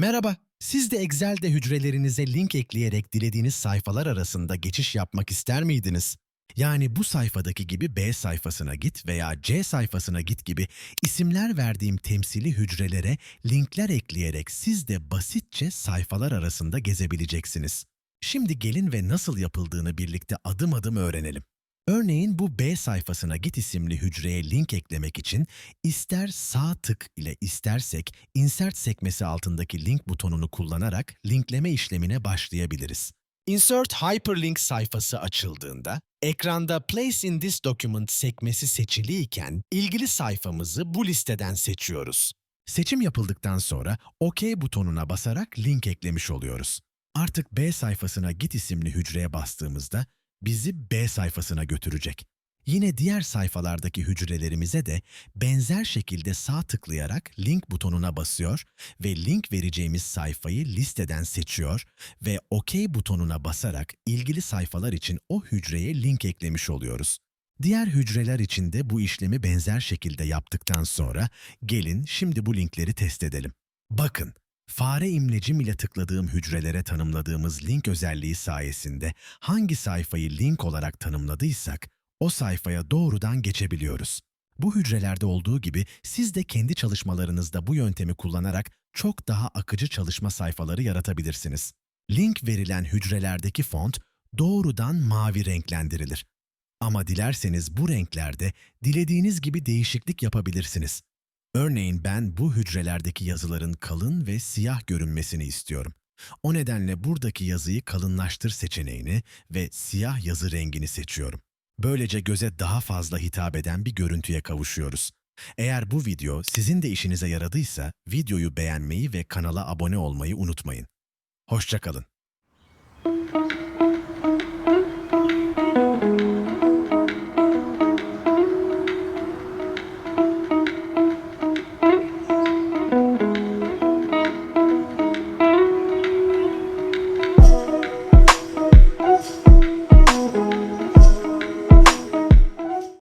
Merhaba, siz de Excel'de hücrelerinize link ekleyerek dilediğiniz sayfalar arasında geçiş yapmak ister miydiniz? Yani bu sayfadaki gibi B sayfasına git veya C sayfasına git gibi isimler verdiğim temsili hücrelere linkler ekleyerek siz de basitçe sayfalar arasında gezebileceksiniz. Şimdi gelin ve nasıl yapıldığını birlikte adım adım öğrenelim. Örneğin bu B sayfasına git isimli hücreye link eklemek için ister sağ tık ile istersek insert sekmesi altındaki link butonunu kullanarak linkleme işlemine başlayabiliriz. Insert Hyperlink sayfası açıldığında ekranda Place in this document sekmesi seçiliyken ilgili sayfamızı bu listeden seçiyoruz. Seçim yapıldıktan sonra OK butonuna basarak link eklemiş oluyoruz. Artık B sayfasına git isimli hücreye bastığımızda bizi B sayfasına götürecek. Yine diğer sayfalardaki hücrelerimize de benzer şekilde sağ tıklayarak link butonuna basıyor ve link vereceğimiz sayfayı listeden seçiyor ve OK butonuna basarak ilgili sayfalar için o hücreye link eklemiş oluyoruz. Diğer hücreler için de bu işlemi benzer şekilde yaptıktan sonra gelin şimdi bu linkleri test edelim. Bakın, fare imlecim ile tıkladığım hücrelere tanımladığımız link özelliği sayesinde hangi sayfayı link olarak tanımladıysak o sayfaya doğrudan geçebiliyoruz. Bu hücrelerde olduğu gibi siz de kendi çalışmalarınızda bu yöntemi kullanarak çok daha akıcı çalışma sayfaları yaratabilirsiniz. Link verilen hücrelerdeki font doğrudan mavi renklendirilir. Ama dilerseniz bu renklerde dilediğiniz gibi değişiklik yapabilirsiniz. Örneğin ben bu hücrelerdeki yazıların kalın ve siyah görünmesini istiyorum. O nedenle buradaki yazıyı kalınlaştır seçeneğini ve siyah yazı rengini seçiyorum. Böylece göze daha fazla hitap eden bir görüntüye kavuşuyoruz. Eğer bu video sizin de işinize yaradıysa videoyu beğenmeyi ve kanala abone olmayı unutmayın. Hoşçakalın.